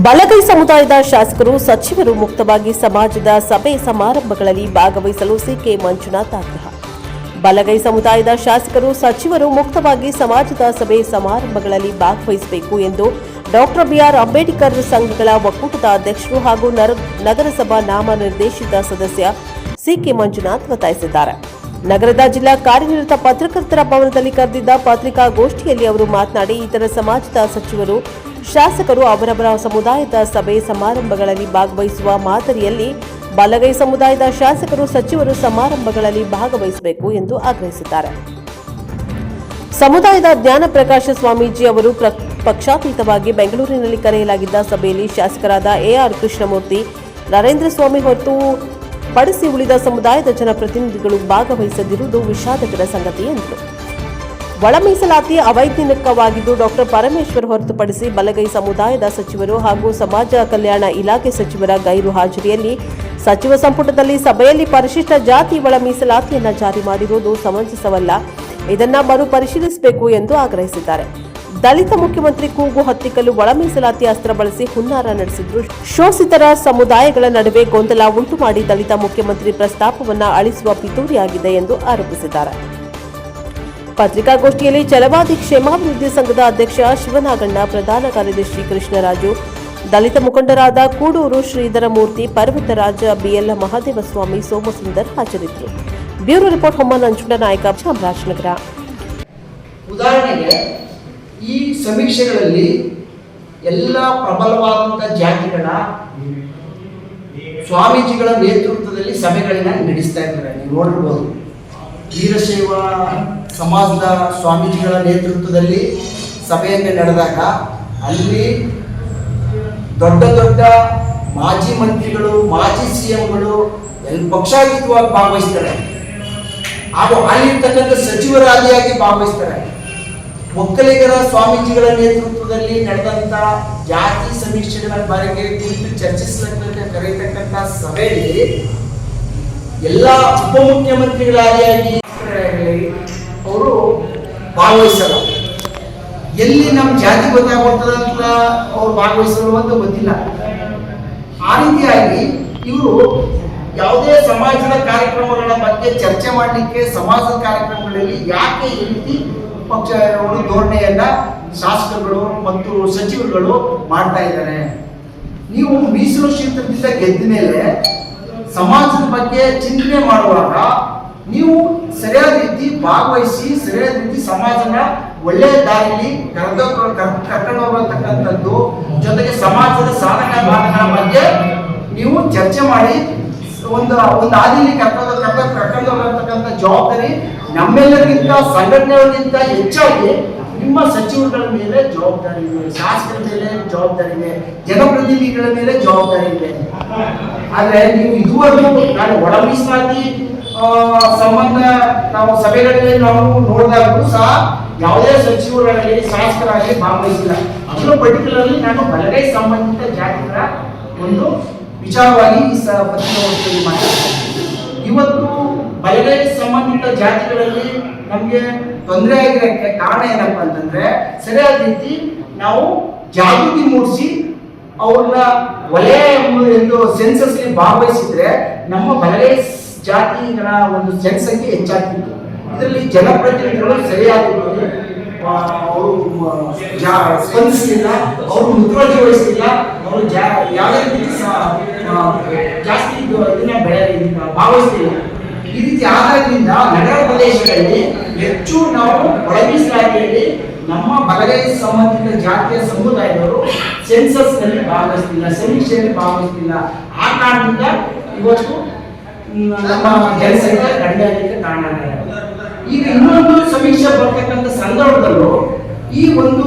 ಬಲಗೈ ಸಮುದಾಯದ ಶಾಸಕರು, ಸಚಿವರು ಮುಕ್ತವಾಗಿ ಸಮಾಜದ ಸಭೆ ಸಮಾರಂಭಗಳಲ್ಲಿ ಭಾಗವಹಿಸಲು ಸಿಕೆ ಮಂಜುನಾಥ್ ಆಗ್ರಹ. ಬಲಗೈ ಸಮುದಾಯದ ಶಾಸಕರು, ಸಚಿವರು ಮುಕ್ತವಾಗಿ ಸಮಾಜದ ಸಭೆ ಸಮಾರಂಭಗಳಲ್ಲಿ ಭಾಗವಹಿಸಬೇಕು ಎಂದು ಡಾಕ್ಟರ್ ಬಿಆರ್ ಅಂಬೇಡ್ಕರ್ ಸಂಘಗಳ ಒಕ್ಕೂಟದ ಅಧ್ಯಕ್ಷರು ಹಾಗೂ ನಗರಸಭಾ ನಾಮನಿರ್ದೇಶಿತ ಸದಸ್ಯ ಸಿಕೆ ಮಂಜುನಾಥ್ ಒತ್ತಾಯಿಸಿದ್ದಾರೆ. ನಗರದ ಜಿಲ್ಲಾ ಕಾರ್ಯನಿರತ ಪತ್ರಕರ್ತರ ಭವನದಲ್ಲಿ ಕರೆದಿದ್ದ ಪತ್ರಿಕಾಗೋಷ್ಠಿಯಲ್ಲಿ ಅವರು ಮಾತನಾಡಿ, ಇತರ ಸಮಾಜದ ಸಚಿವರು, ಶಾಸಕರು ಅವರವರ ಸಮುದಾಯದ ಸಭೆ ಸಮಾರಂಭಗಳಲ್ಲಿ ಭಾಗವಹಿಸುವ ಮಾದರಿಯಲ್ಲಿ ಬಲಗೈ ಸಮುದಾಯದ ಶಾಸಕರು ಸಚಿವರು ಸಮಾರಂಭಗಳಲ್ಲಿ ಭಾಗವಹಿಸಬೇಕು ಎಂದು ಆಗ್ರಹಿಸಿದ್ದಾರೆ. ಸಮುದಾಯದ ಜ್ಞಾನ ಪ್ರಕಾಶ ಸ್ವಾಮೀಜಿ ಅವರು ಪಕ್ಷಾತೀತವಾಗಿ ಬೆಂಗಳೂರಿನಲ್ಲಿ ಕರೆಯಲಾಗಿದ್ದ ಸಭೆಯಲ್ಲಿ ಶಾಸಕರಾದ ಎಆರ್ ಕೃಷ್ಣಮೂರ್ತಿ, ನರೇಂದ್ರ ಸ್ವಾಮಿ ಹೊರತು ಪಡಿಸಿ ಉಳಿದ ಸಮುದಾಯದ ಜನಪ್ರತಿನಿಧಿಗಳು ಭಾಗವಹಿಸದಿರುವುದು ವಿಷಾದಕರ ಸಂಗತಿ ಎಂದರು. ಒಳ ಮೀಸಲಾತಿ ಅವೈಜ್ಞಾನಿಕವಾಗಿದ್ದು ಡಾಕ್ಟರ್ ಪರಮೇಶ್ವರ್ ಹೊರತುಪಡಿಸಿ ಬಲಗೈ ಸಮುದಾಯದ ಸಚಿವರು ಹಾಗೂ ಸಮಾಜ ಕಲ್ಯಾಣ ಇಲಾಖೆ ಸಚಿವರ ಗೈರು ಹಾಜರಿಯಲ್ಲಿ ಸಚಿವ ಸಂಪುಟದಲ್ಲಿ ಸಭೆಯಲ್ಲಿ ಪರಿಶಿಷ್ಟ ಜಾತಿ ಒಳ ಮೀಸಲಾತಿಯನ್ನು ಜಾರಿ ಮಾಡಿರುವುದು ಸಮಂಜಸವಲ್ಲ. ಇದನ್ನು ಮರುಪರಿಶೀಲಿಸಬೇಕು ಎಂದು ಆಗ್ರಹಿಸಿದ್ದಾರೆ. ದಲಿತ ಮುಖ್ಯಮಂತ್ರಿ ಕೂಗು ಹತ್ತಿಕ್ಕಲು ಒಳ ಮೀಸಲಾತಿ ಅಸ್ತ್ರ ಬಳಸಿ ಹುನ್ನಾರ ನಡೆಸಿದ್ರು. ಶೋಷಿತರ ಸಮುದಾಯಗಳ ನಡುವೆ ಗೊಂದಲ ಉಂಟು ಮಾಡಿ ದಲಿತ ಮುಖ್ಯಮಂತ್ರಿ ಪ್ರಸ್ತಾಪವನ್ನು ಅಳಿಸುವ ಪಿತೂರಿಯಾಗಿದೆ ಎಂದು ಆರೋಪಿಸಿದ್ದಾರೆ. ಪತ್ರಿಕಾಗೋಷ್ಠಿಯಲ್ಲಿ ಚಲವಾದಿ ಕ್ಷೇಮಾಭಿವೃದ್ಧಿ ಸಂಘದ ಅಧ್ಯಕ್ಷ ಶಿವನಾಗಣ್ಣ, ಪ್ರಧಾನ ಕಾರ್ಯದರ್ಶಿ ಕೃಷ್ಣರಾಜು, ದಲಿತ ಮುಖಂಡರಾದ ಕೂಡೂರು ಶ್ರೀಧರ ಮೂರ್ತಿ ಪರ್ವತರಾಜ ಬಿಎಲ್ ಮಹಾದೇವಸ್ವಾಮಿ, ಸೋಮಸುಂದರ್ ಹಾಜರಿದ್ದರು. ಬ್ಯೂರೋ ರಿಪೋರ್ಟ್ ಹೊಮ್ಮ ನಂಜುಂಡ ನಾಯಕ ಚಾಮರಾಜನಗರ. ಈ ಸಮೀಕ್ಷೆಗಳಲ್ಲಿ ಎಲ್ಲ ಪ್ರಬಲವಾದಂಥ ಜಾತಿಗಳ ಸ್ವಾಮೀಜಿಗಳ ನೇತೃತ್ವದಲ್ಲಿ ಸಭೆಗಳನ್ನ ನಡೆಸ್ತಾ ಇದ್ದಾರೆ. ನೀವು ನೋಡಿರ್ಬೋದು. ವೀರಶೈವ ಸಮಾಜದ ಸ್ವಾಮೀಜಿಗಳ ನೇತೃತ್ವದಲ್ಲಿ ಸಭೆಯನ್ನು ನಡೆದಾಗ ಅಲ್ಲಿ ದೊಡ್ಡ ದೊಡ್ಡ ಮಾಜಿ ಮಂತ್ರಿಗಳು, ಮಾಜಿ ಸಿ ಎಂಗಳು ಎಲ್ಲಿ ಪಕ್ಷಾತೀತವಾಗಿ ಭಾಗವಹಿಸ್ತಾರೆ. ಹಾಗೂ ಅಲ್ಲಿರ್ತಕ್ಕಂಥ ಸಚಿವರಾದಿಯಾಗಿ ಭಾಗವಹಿಸ್ತಾರೆ. ಒಕ್ಕಲಿಗರ ಸ್ವಾಮೀಜಿಗಳ ನೇತೃತ್ವದಲ್ಲಿ ನಡೆದಂತ ಜಾತಿ ಸಮೀಕ್ಷೆಗಳ ಬಾರಿಗೆ ಕುರಿತು ಚರ್ಚಿಸಲಕ್ಕ ಕರೆಯತಕ್ಕಂತ ಸಭೆಯಲ್ಲಿ ಎಲ್ಲ ಉಪಮುಖ್ಯಮಂತ್ರಿಗಳಾಗಿ ಅವರು ಭಾಗವಹಿಸಲ್ಲ. ಎಲ್ಲಿ ನಮ್ಮ ಜಾತಿ ಗೊತ್ತಾಗ್ಬಿಡ್ತದೆ ಅಂತ ಅವ್ರು ಭಾಗವಹಿಸಲು ಅಂತ ಗೊತ್ತಿಲ್ಲ. ಆ ರೀತಿಯಾಗಿ ಇವರು ಯಾವುದೇ ಸಮಾಜದ ಕಾರ್ಯಕ್ರಮಗಳ ಬಗ್ಗೆ ಚರ್ಚೆ ಮಾಡಲಿಕ್ಕೆ, ಸಮಾಜದ ಕಾರ್ಯಕ್ರಮಗಳಲ್ಲಿ ಯಾಕೆ ಈ ರೀತಿ ಪಕ್ಷ ಅವರು ಧೋರಣೆಯನ್ನ ಶಾಸಕರುಗಳು ಮತ್ತು ಸಚಿವರುಗಳು ಮಾಡ್ತಾ ಇದ್ದಾರೆ. ನೀವು ಮೀಸಲು ಕ್ಷೇತ್ರದಿಂದ ಗೆದ್ದ ಮೇಲೆ ಸಮಾಜದ ಬಗ್ಗೆ ಚಿಂತನೆ ಮಾಡುವಾಗ ನೀವು ಸರಿಯಾದ ರೀತಿ ಭಾಗವಹಿಸಿ, ಸರಿಯಾದ ರೀತಿ ಸಮಾಜನ ಒಳ್ಳೆಯ ದಾರಿಯಲ್ಲಿ ಕರೆದು ಕರ್ಕೊಂಡು ಹೋಗತಕ್ಕಂಥದ್ದು, ಜೊತೆಗೆ ಸಮಾಜದ ಸಾಧಕ ಬಾಧಕಗಳ ಬಗ್ಗೆ ನೀವು ಚರ್ಚೆ ಮಾಡಿ ಒಂದು ಒಂದು ಹಾದಿಯಲ್ಲಿ ಕರ್ಕೊಂಡು ಕರ್ಕೊಂಡು ಕರ್ಕೊಂಡು ಹೋಗಿರ್ತಕ್ಕಂಥ ಜವಾಬ್ದಾರಿ ನಮ್ಮೆಲ್ಲರಿಗಿಂತ ಸಂಘಟನೆಗಳಿಗಿಂತ ಹೆಚ್ಚಾಗಿ ನಿಮ್ಮ ಸಚಿವರುಗಳ ಮೇಲೆ ಜವಾಬ್ದಾರಿ ಇದೆ. ಶಾಸಕರ ಮೇಲೆ ಜವಾಬ್ದಾರಿ ಇದೆ. ಜನಪ್ರತಿನಿಧಿಗಳ ಮೇಲೆ ಜವಾಬ್ದಾರಿ ಇದೆ. ಆದ್ರೆ ನೀವು ಇದುವರೆಗೂ ನಾನು ಆ, ಸಂಬಂಧ ನಾವು ಸಭೆಗಳಲ್ಲಿ ನಾವು ನೋಡಿದಾಗಲೂ ಸಹ ಯಾವುದೇ ಸಚಿವರಲ್ಲಿ ಶಾಸಕರಾಗಲಿ ಭಾಗವಹಿಸಿಲ್ಲ. ಅದನ್ನು ಪರ್ಟಿಕ್ಯುಲರ್ಲಿ ನಾನು ಬಲಗೈ ಸಂಬಂಧಿತ ಜಾತಿಗಳ ಒಂದು ವಿಚಾರವಾಗಿ ಈ ಸ ಪತ್ರಿಕಾಗೋಷ್ಠಿಯಲ್ಲಿ ಮಾತಾಡ್ತೀನಿ ಇವತ್ತು ಬಯಲೇ ಸಂಬಂಧಿತ ಜಾತಿಗಳಲ್ಲಿ ನಮಗೆ ತೊಂದರೆ ಆಗಿರೋಕ್ಕೆ ಕಾರಣ ಏನಪ್ಪ ಅಂತಂದ್ರೆ, ಸರಿಯಾದ ರೀತಿ ನಾವು ಜಾಗೃತಿ ಮೂಡಿಸಿ ಅವ್ರನ್ನ ಒಲೆ ಎಂದು ಸೆನ್ಸಸ್ ಭಾಗವಹಿಸಿದ್ರೆ ನಮ್ಮ ಬಯಲೇ ಜಾತಿಗಳ ಒಂದು ಜನಸಂಖ್ಯೆ ಹೆಚ್ಚಾಗ್ತಿತ್ತು. ಇದರಲ್ಲಿ ಜನಪ್ರತಿನಿಧಿಗಳು ಸರಿಯಾದ ಅವರು ಸ್ಪಂದಿಸಲಿಲ್ಲ, ಅವರು ಮುತುವರ್ಜಿ ವಹಿಸಲಿಲ್ಲ ಅವರು ಯಾವುದೇ ರೀತಿ ಜಾಸ್ತಿ ಇದು ಇದನ್ನ ಬೆಳೆ ಭಾವಿಸಲಿಲ್ಲ. ಈ ರೀತಿ ಆದಾಗ್ರಿಂದ ನಗರ ಪ್ರದೇಶಗಳಲ್ಲಿ ಹೆಚ್ಚು ನಾವು ಒಳಮೀಸಲಾತಿಯಲ್ಲಿ ನಮ್ಮ ಬಲಗೈ ಸಂಬಂಧಿತ ಜಾತಿಯ ಸಮುದಾಯದವರು ಸೆನ್ಸಸ್ನಲ್ಲಿ ಭಾಗವಹಿಸ್ತಿಲ್ಲ ಸಮೀಕ್ಷೆಯಲ್ಲಿ ಭಾಗವಹಿಸ್ತಿಲ್ಲ ಆ ಕಾರಣದಿಂದ ಇವತ್ತು ನಮ್ಮ ಜನಸಂಖ್ಯೆ ಕಡಿಮೆ ಆಗಲಿಕ್ಕೆ ಕಾರಣ. ಈಗ ಇನ್ನೊಂದು ಸಮೀಕ್ಷೆ ಬರ್ತಕ್ಕಂಥ ಸಂದರ್ಭದಲ್ಲೂ ಈ ಒಂದು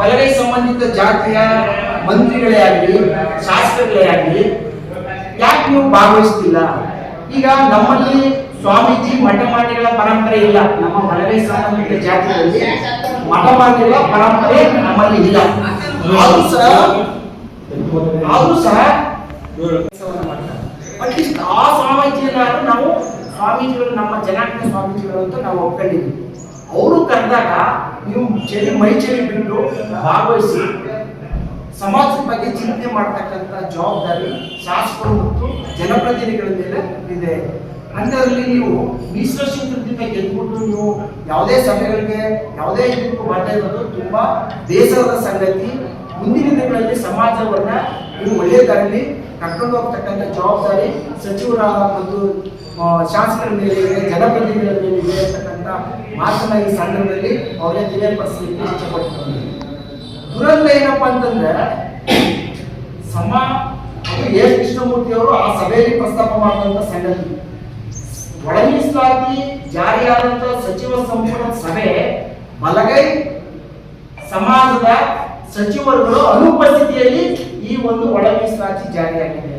ಬಲಗೈ ಸಂಬಂಧಿತ ಜಾತಿಯ ಮಂತ್ರಿಗಳೇ ಆಗಲಿ ಶಾಸಕಗಳೇ ಆಗಲಿ ಯಾಕೆ ನೀವು ಭಾಗವಹಿಸ್ತಿಲ್ಲ? ಈಗ ನಮ್ಮಲ್ಲಿ ಸ್ವಾಮೀಜಿ ಮಠಮಾಡಿಗಳ ಪರಂಪರೆ ಇಲ್ಲ. ನಮ್ಮ ಬಲಗೈ ಸಂಬಂಧಿತ ಜಾತಿಯಲ್ಲಿ ಮಠಮಾಡಿಗಳ ಪರಂಪರೆ ನಮ್ಮಲ್ಲಿ ಇಲ್ಲ. ಆದ್ರೂ ಸಹ ಆದ್ರೂ ಸಹ ಅಟ್ಲೀಸ್ಟ್ ಆ ಸ್ವಾಮೀಜಿಯನ್ನಾದ್ರೂ ನಾವು ಸ್ವಾಮೀಜಿಗಳು ನಮ್ಮ ಜನಾಂಗ ಸ್ವಾಮೀಜಿಗಳು ಅಂತ ನಾವು ಒಪ್ಕೊಂಡಿದ್ವಿ. ಅವರು ಕರೆದಾಗ ನೀವು ಚಳಿ ಮೈ ಚಳಿ ಬಿಟ್ಟು ಭಾಗವಹಿಸಿ ಸಮಾಜದ ಬಗ್ಗೆ ಚಿಂತೆ ಮಾಡ್ತಕ್ಕಂಥ ಜವಾಬ್ದಾರಿ ಶಾಸಕರು ಮತ್ತು ಜನಪ್ರತಿನಿಧಿಗಳ ಮೇಲೆ ಇದೆ. ಅಂಥದ್ರಲ್ಲಿ ನೀವು ಮೀಸಲಾತಿ ಗೆದ್ಬಿಟ್ಟು ನೀವು ಯಾವುದೇ ಸಭೆಗಳಿಗೆ ಯಾವುದೇ ಇದಕ್ಕೂ ಬರ್ತಾ ಇರೋದು ತುಂಬಾ ಬೇಸರದ ಸಂಗತಿ. ಮುಂದಿನ ದಿನಗಳಲ್ಲಿ ಸಮಾಜವನ್ನ ನೀವು ಒಳ್ಳೆಯದಾಗಲಿ ಕರ್ಕೊಂಡು ಹೋಗ್ತಕ್ಕಂಥ ಜವಾಬ್ದಾರಿ ಸಚಿವರ ಮತ್ತು ಆ, ಶಾಸಕರ ಮೇಲೆ ಇದೆ, ಜನಪ್ರತಿನಿಧಿಗಳ ಮೇಲೆ ಇದೆ ಅಂತಕ್ಕಂಥ ಮಾತನ್ನ ಈ ಸಂದರ್ಭದಲ್ಲಿ ಅವರೇ ತಿಳಿಯಪಡಿಸಲಿಕ್ಕೆ ಇಷ್ಟಪಟ್ಟಿದ್ದಾರೆ ದುರಂತ ಏನಪ್ಪ ಅಂತಂದ್ರೆ, ಸಮ, ಅದು ಎ. ಕೃಷ್ಣಮೂರ್ತಿ ಅವರು ಆ ಸಭೆಯಲ್ಲಿ ಪ್ರಸ್ತಾಪ ಮಾಡಿದಂತ ಸಂಗತಿ. ಒಳಗಿಸಲಾಗಿ ಜಾರಿಯಾದಂತ ಸಚಿವ ಸಂಪುಟ ಸಭೆ, ಬಲಗೈ ಸಮಾಜದ ಸಚಿವರುಗಳು ಅನುಪಸ್ಥಿತಿಯಲ್ಲಿ ಈ ಒಂದು ಒಳಗಿಸಲಾಗಿ ಜಾರಿಯಾಗಿದೆ.